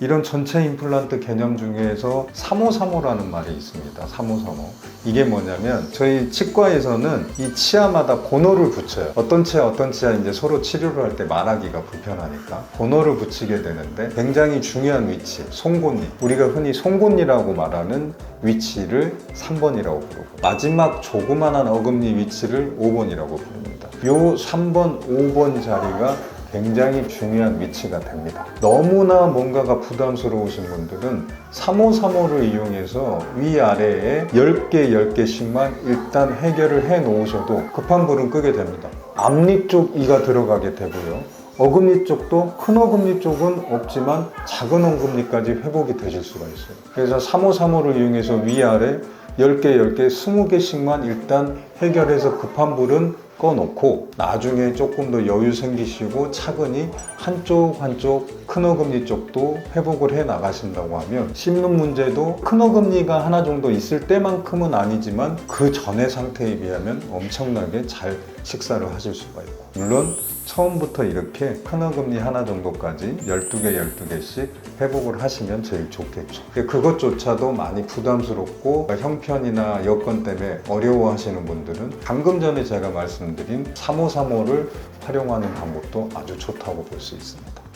이런 전체 임플란트 개념 중에서 3535라는 말이 있습니다. 3535. 이게 뭐냐면 저희 치과에서는 이 치아마다 번호를 붙여요. 어떤 치아 어떤 치아 이제 서로 치료를 할 때 말하기가 불편하니까 번호를 붙이게 되는데 굉장히 중요한 위치, 송곳니. 우리가 흔히 송곳니라고 말하는 위치를 3번이라고 부르고 마지막 조그만한 어금니 위치를 5번이라고 부릅니다. 요 3번, 5번 자리가 굉장히 중요한 위치가 됩니다. 너무나 뭔가가 부담스러우신 분들은 3535를 이용해서 위아래에 10개, 10개씩만 일단 해결을 해 놓으셔도 급한 불은 끄게 됩니다. 앞니 쪽 이가 들어가게 되고요. 어금니 쪽도 큰 어금니 쪽은 없지만 작은 어금니까지 회복이 되실 수가 있어요. 그래서 3535를 이용해서 위아래 10개, 10개, 20개씩만 일단 해결해서 급한 불은 꺼놓고 나중에 조금 더 여유 생기시고 차근히 한쪽 한쪽 큰 어금니 쪽도 회복을 해 나가신다고 하면 씹는 문제도 큰 어금니가 하나 정도 있을 때만큼은 아니지만 그 전의 상태에 비하면 엄청나게 잘 식사를 하실 수가 있고 물론 처음부터 이렇게 큰 어금니 하나 정도까지 12개, 12개씩 회복을 하시면 제일 좋겠죠. 그것조차도 많이 부담스럽고 형편이나 여건 때문에 어려워하시는 분들은 방금 전에 제가 말씀드린 3535를 활용하는 방법도 아주 좋다고 볼 수 있습니다.